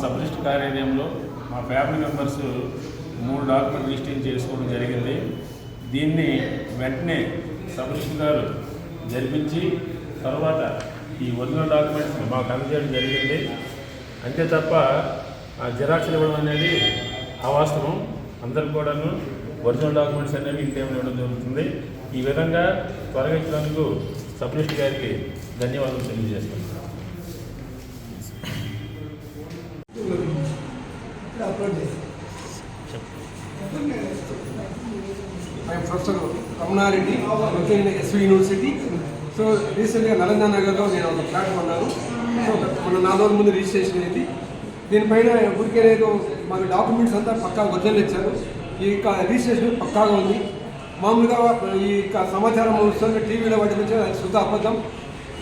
Sub register కార్యాలయంలో మా family members మూడు డాక్యుమెంట్ రిజిస్టర్ చేసుకోవడం జరిగింది. దీన్ని వెంటనే సబ్ రిజిస్టర్ గారు జరిపించి తర్వాత ఈ ఒరిజినల్ డాక్యుమెంట్స్ మాకు అందజేయడం జరిగింది. అంతే తప్ప ఆ జిరాక్స్లు ఇవ్వడం అనేది అవాస్తవం. అందరికి కూడాను ఒరిజినల్ డాక్యుమెంట్స్ అనేవి ఇంకేమైనా ఇవ్వడం జరుగుతుంది. ఈ విధంగా త్వరగా ఇచ్చినందుకు సబ్ రిజిస్టర్ గారికి ధన్యవాదాలు తెలియజేస్తున్నాను. Professor Ramana Reddy working SV university. So రీసెంట్గా నలంద నగర్లో నేను ఒక ఫ్లాట్ కొన్నాను సో మన నాలుగు రోజుల ముందు రిజిస్ట్రేషన్ అయింది. దీనిపైన ఊరికే లేదు మాకు డాక్యుమెంట్స్ అంతా పక్కా ఒరిజినల్ ఇచ్చారు ఈ యొక్క రిజిస్ట్రేషన్ పక్కాగా ఉంది. మామూలుగా ఈ యొక్క సమాచారం వస్తుంది. టీవీలో వాటి గురించి అది శుద్ధ అబద్ధం.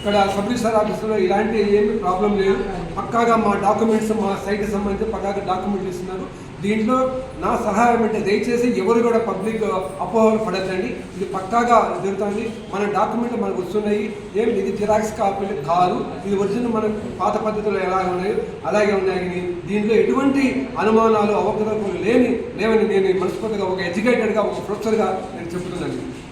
ఇక్కడ సబ్ రిజిస్టర్ ఆఫీసులో ఇలాంటి ఏమి ప్రాబ్లం లేదు. పక్కాగా మా డాక్యుమెంట్స్ మా సైట్కి సంబంధించి పక్కాగా డాక్యుమెంట్లు ఇస్తున్నారు. దీంట్లో నా సహాయం అంటే దయచేసి ఎవరు కూడా పబ్లిక్ అపోహలు పడద్దండి ఇది పక్కాగా జరుగుతుంది. మన డాక్యుమెంట్లు మనకు వస్తున్నాయి. ఏం ఇది జిరాక్స్ కాపీలు కాదు. ఇది ఒరిజినల్ మన పాత పద్ధతిలో ఎలా ఉన్నాయి అలాగే ఉన్నాయి. దీంట్లో ఎటువంటి అనుమానాలు అవకతవకలు లేని లేవని నేను మనస్ఫూర్తిగా ఒక ఎడ్యుకేటెడ్గా ఒక ప్రొఫెసర్గా నేను చెబుతున్నాను.